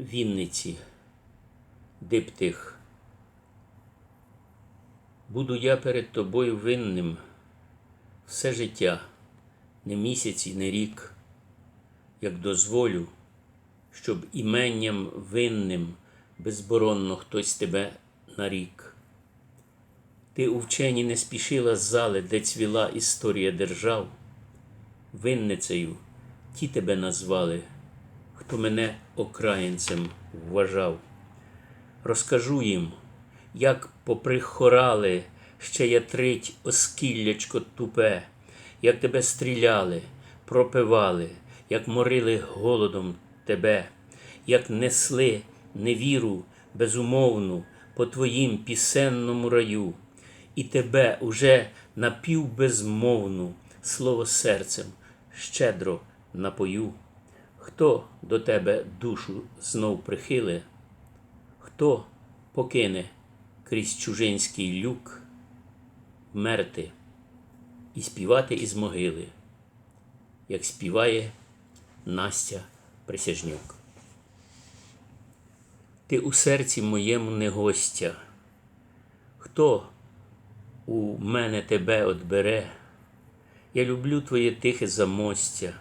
Вінниці, диптих. Буду я перед тобою винним все життя, не місяць і не рік, як дозволю, щоб іменням винним безборонно хтось тебе нарік. Ти у вчені не спішила з зали, де цвіла історія держав, винницею ті тебе назвали, хто мене окраїнцем вважав. Розкажу їм, як поприхорали ще ятрить оскіллячко тупе, як тебе стріляли, пропивали, як морили голодом тебе, як несли невіру безумовну по твоїм пісенному раю, і тебе уже напівбезмовну слово серцем щедро напою. Хто до тебе душу знов прихиле, хто покине крізь чужинський люк вмерти і співати із могили, як співає Настя Присяжнюк. Ти у серці моєму не гостя, хто у мене тебе отбере? Я люблю твоє тихе замостя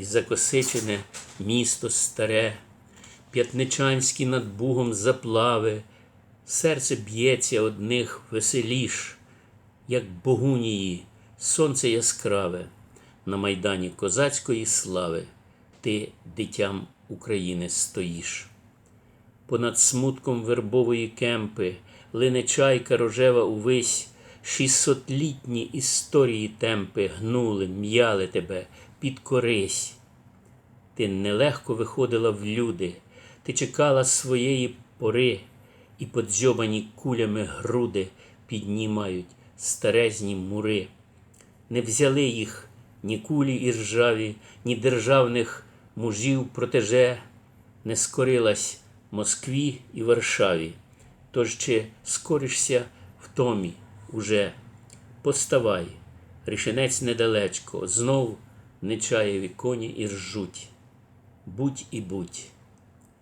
і закосичене місто старе, п'ятничанські над Бугом заплави, серце б'ється одних веселіш, як богунії, сонце яскраве на майдані козацької слави, ти дитям України стоїш. Понад смутком вербової кемпи лине чайка рожева увесь, шістсотлітні історії темпи гнули, м'яли тебе під корись. Ти нелегко виходила в люди, ти чекала своєї пори, і подзьобані кулями груди піднімають старезні мури. Не взяли їх ні кулі і ржаві, ні державних мужів протеже, не скорилась Москві і Варшаві. Тож чи скоришся в томі уже поставай, рішенець недалечко, знов нечаєві коні і ржуть. Будь і будь,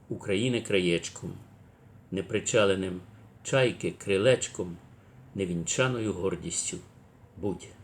України краєчком, непричаленим чайки крилечком, невінчаною гордістю будь.